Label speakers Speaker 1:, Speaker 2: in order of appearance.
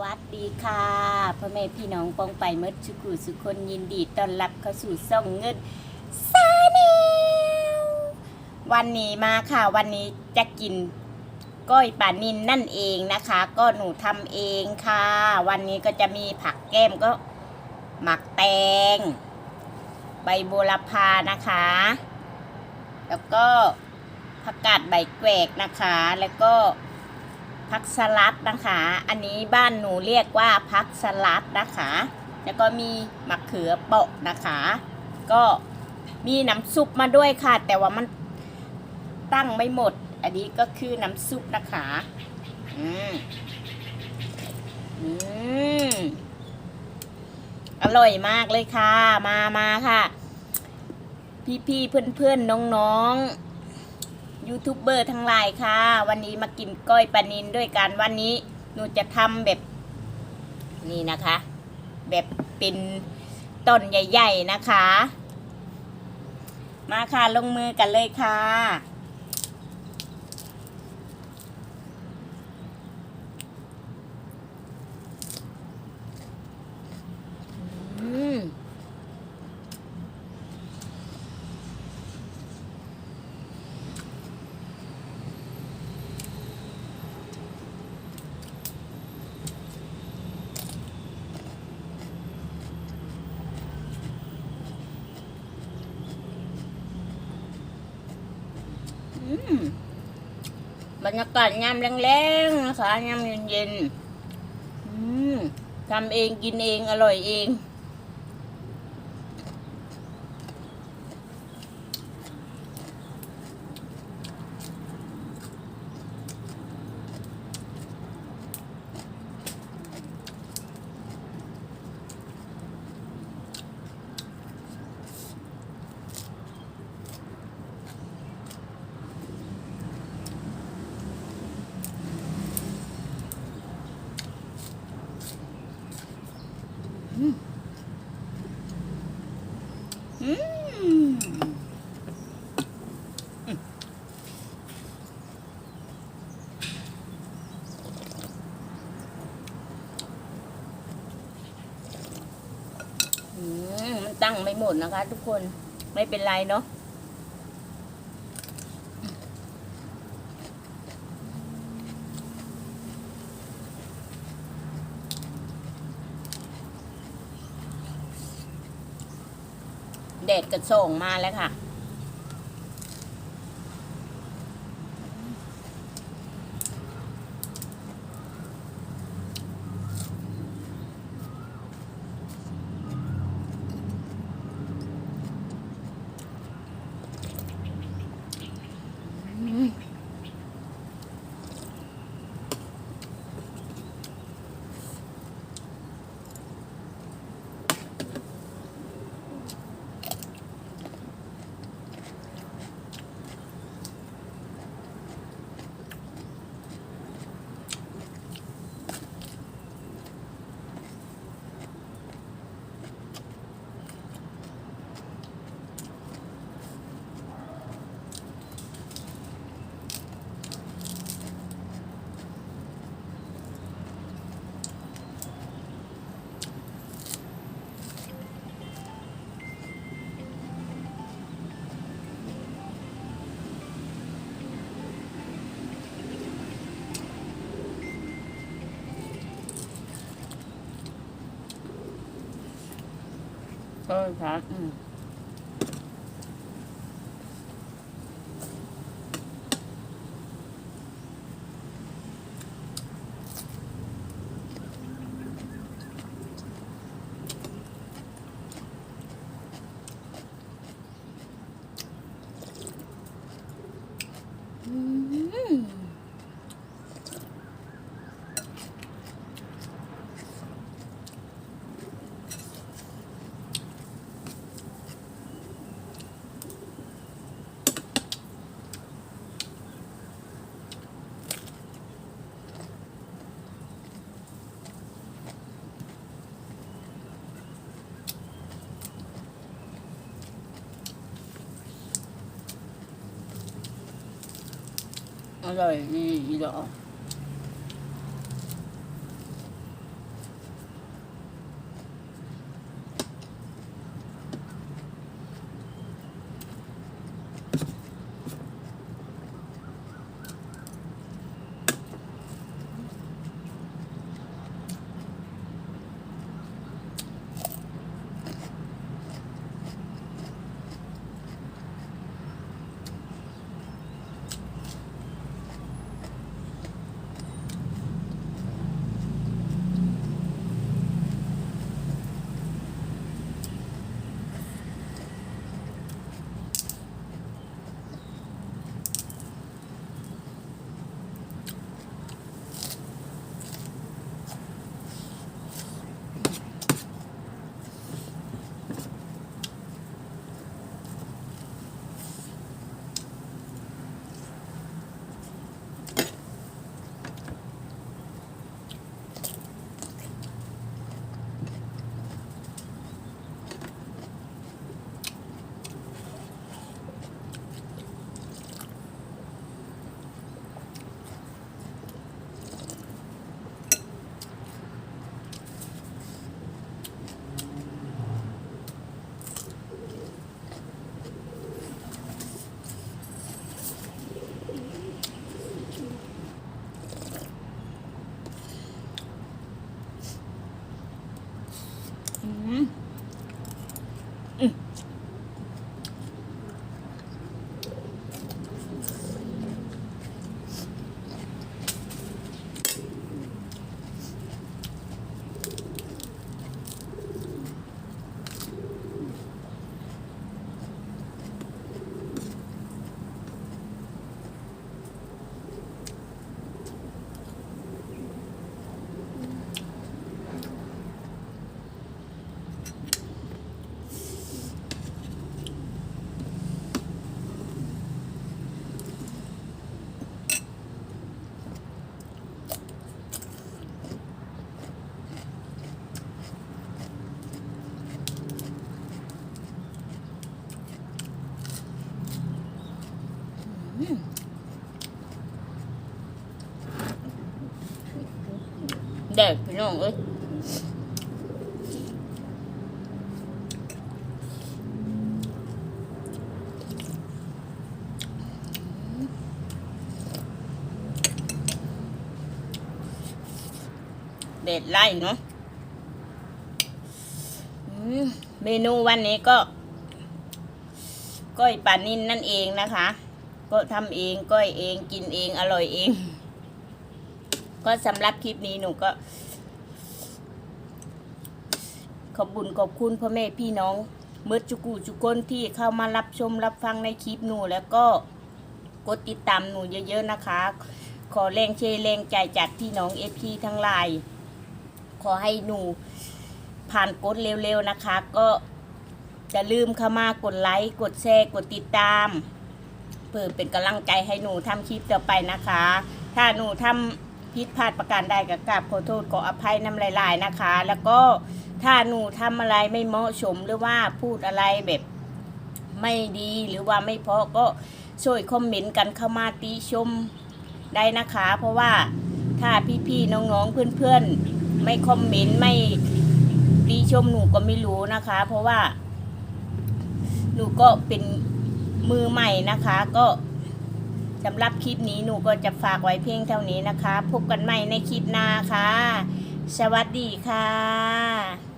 Speaker 1: วัสดีค่ะพ่อแม่พี่น้องปองไปเมดสุขุสุคนยินดีต้อนรับเข้าสู่ซ่องเงินซาเนลวันนี้มาค่ะ วันนี้จะกินก้อยป่านินนั่นเองนะคะ ก็หนูทำเองค่ะ วันนี้ก็จะมีผักแก้มก็ หมักแตง ใบโบระพานะคะ แล้วก็ผักกาดใบแกวกนะคะ แล้วก็ พักสลัดนะคะ อันนี้บ้านหนูเรียกว่าพักสลัดนะคะ แล้วก็มีมะเขือเปาะนะคะ ก็มีน้ำซุปมาด้วยค่ะ แต่ว่ามันตั้งไม่หมด อันนี้ก็คือน้ำซุปนะคะ อืมอืมอร่อยมากเลยค่ะ มามาค่ะ พี่ๆเพื่อนๆน้องๆ ยูทูบเบอร์ทั้งหลายค่ะ วันนี้มากินก้อยปลานินด้วยกัน วันนี้หนูจะทำแบบนี่นะคะ แบบเป็นต้นใหญ่ ๆ นะคะ มาค่ะลงมือกันเลยค่ะ อืม อืมบ รรยากาศยามแรงๆนะคะยามเย็นๆทำเองกินเองอร่อยเอง อืมอืมมันตั้ง ไม่หมดนะคะ ทุกคนไม่เป็นไรเนาะแดดกระส่งมาแล้วค่ะ ก็ครับ อร่อยดี เดกพี่น้องเอ้ยเด็ดไล่เนาะเมนูวันนี้ก็ก้อยปลานิ่นนั่นเองนะคะ ก็ทำเองก้อยเองกินเองอร่อยเอง ก็สำหรับคลิปนี้หนูก็ ขอบบุญขอบคุณพ่อแม่พี่น้องเมื่อจุกูจุกนที่เข้ามารับชมรับฟังในคลิปหนูแล้วก็กดติดตามหนูเยอะๆนะคะ ขอแรงเชยแรงใจจากพี่น้องเอฟพีทั้งหลายขอให้หนูผ่านกดเร็วๆนะคะ ก็จะลืมเข้ามากดไลค์ กดแชร์ กดติดตาม เพื่อเป็นกำลังใจให้หนูทำคลิปต่อไปนะคะ ถ้าหนูทำผิดพลาดประการใดก็กราบขอโทษขออภัยน้ำหลายๆนะคะ แล้วก็ถ้าหนูทำอะไรไม่เหมาะสมหรือว่าพูดอะไรแบบไม่ดีหรือว่าไม่เพาะก็ช่วยคอมเมนต์กันเข้ามาติชมได้นะคะ เพราะว่าถ้าพี่ๆน้องๆเพื่อนๆ ไม่คอมเมนต์ไม่ติชมหนูก็ไม่รู้นะคะ เพราะว่าหนูก็เป็น มือใหม่นะคะก็สำหรับคลิปนี้หนูก็จะฝากไว้เพียงเท่านี้นะคะ พบกันใหม่ในคลิปหน้าค่ะ สวัสดีค่ะ